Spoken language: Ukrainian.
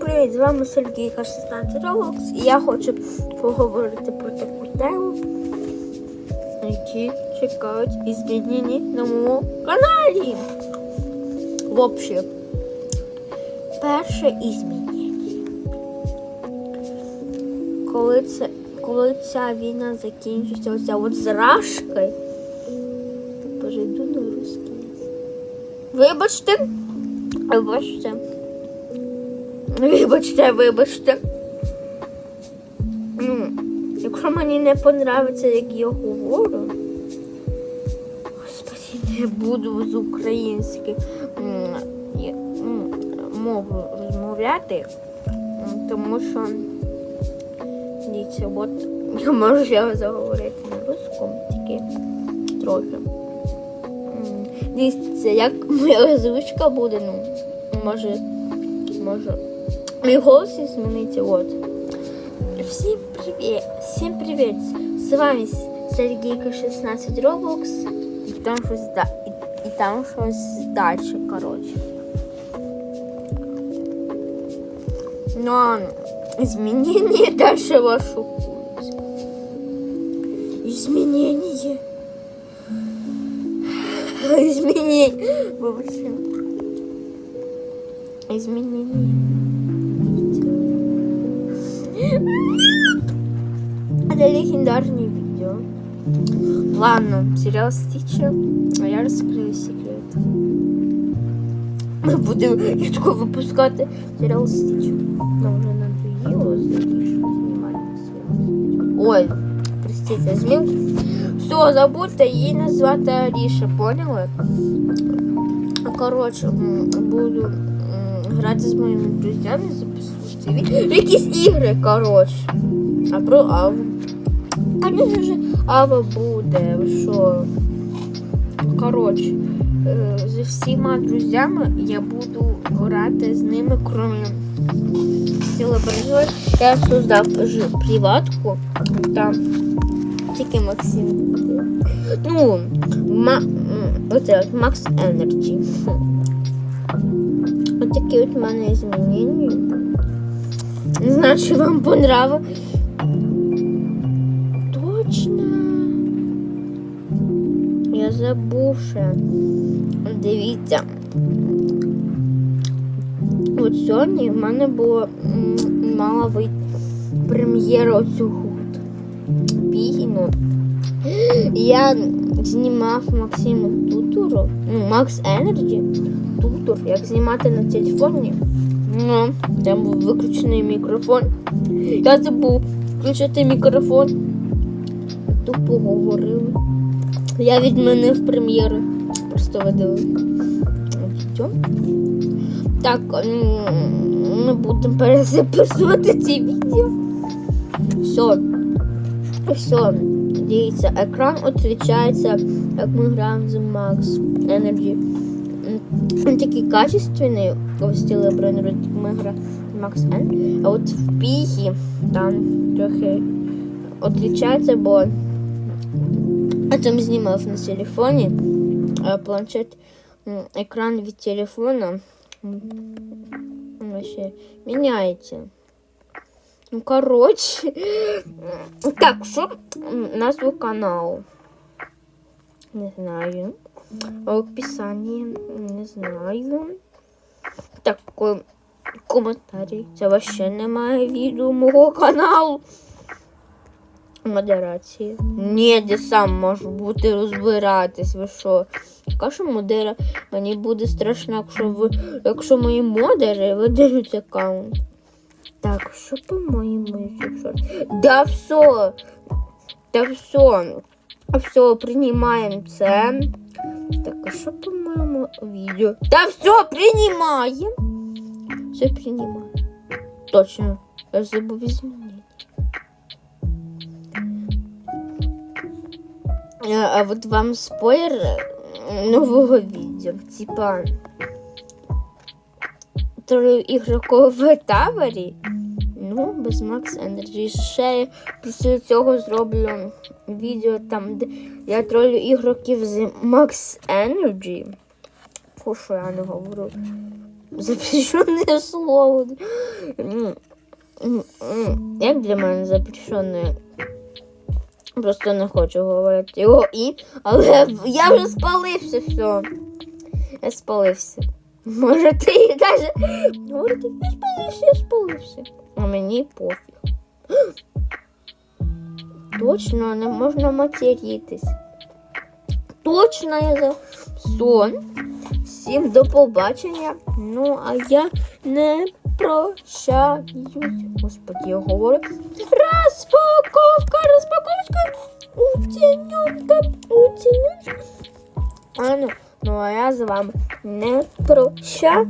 привіт! З вами Сергійка 16 Roblox і я хочу поговорити про таку тему, які чекають і змінені на моєму каналі. В общем, перше і. Коли, це, коли ця війна закінчиться, оця от з Рашкою, перейду на русский. Вибачте, вибачте. Вибачте, вибачте. Ну, якщо мені не подобається, як я говорю, господи, не буду з української м, є- м, мови розмовляти, тому що дивіться, от я можу заговорити на русскому, тільки трохи. Дивіться, як моя озвучка буде, ну, може, може. Мій голос і зміниться, от. Всім привіт! Всім привіт! З вами Сергійка 16 Roblox і там щось да... і, і там щось далі, коротше. Ну, змінення далі вас шокують. Изменение. Изменение. Вибачте. Изменение. Это легендарное видео. Ладно, сериал Стича, а я розкрию секрет. Ми будемо рідко випускати серіал Стич. Нам вже надоїло знімати серіал. Ой, простите, змін. Все, забудьте її назвати Аліша, поняли? Коротше, м, буду м, грати з моїми друзями, записувати ві- Якісь ігри, коротше. А про Аву. Конечно же, Ава буде, що? Коротше, е, зі всіма друзями я буду грати з ними, крім Сілображой. Я создав приватку, там тільки Максим. Ну, ма, оце от Макс Energy. Ось такі от в мене змінення. Чи вам понравилось. Точно. Я забув ще. Дивіться. От сьогодні в мене було мала вийти прем'єра цього пігіну. Я знімав Максиму Тутуру, ну, Макс Енерджі, Тутур, як знімати на телефоні. Ну, там був виключений мікрофон. Я забув включити мікрофон. Тупо говорили. Я відмінив прем'єру. Просто видали. Так, м, ми будемо перезаписувати ці відео. Все. Все. Дивіться, екран відрізняється, як ми граємо з Max Energy. М, Він такий качественний, в стилі бронеру, ми граємо Max N. А от в піхі там трохи відрізняється, бо я там знімав на телефоні, а планшет, м, екран від телефона м, вообще міняється. Ну, коротше. Так, що м, назву каналу? Не знаю. А Описание не знаю. Так, ко- коментарі. Це вообще немає відео мого каналу. Модерація. Ні, де сам можу бути розбиратись. Ви що? Яка ж модера? Мені буде страшно, якщо ви. Якщо мої модери видають аккаунт. Так, що по-моєму якщо? Да все. Да все. Все, приймаємо це. Так, а що по-моєму відео? Да все, приймаємо. Все приймаємо. Точно. Я забув змінити. А, а вот вам спойлер э, нового видео. Типа троігрокове тавері. Ну, без Макс Енерджі. Ще після цього зроблю відео там, де я тролю ігроків з Макс Енерджі. Фу, що я не говорю. Запрещенне слово. Як для мене запрещенне? Просто не хочу говорити його і. Але я вже спалився все. Я спалився. Може ти каже, говорити, я спалився, я спалився. А мені пофіг. Точно, не можна материтись. Точно я за сон. Всім до побачення. Ну, а я не прощаюсь. Господи, я говорю. Розпаковка, розпаковочка. Ну а я з вами не прощаюсь!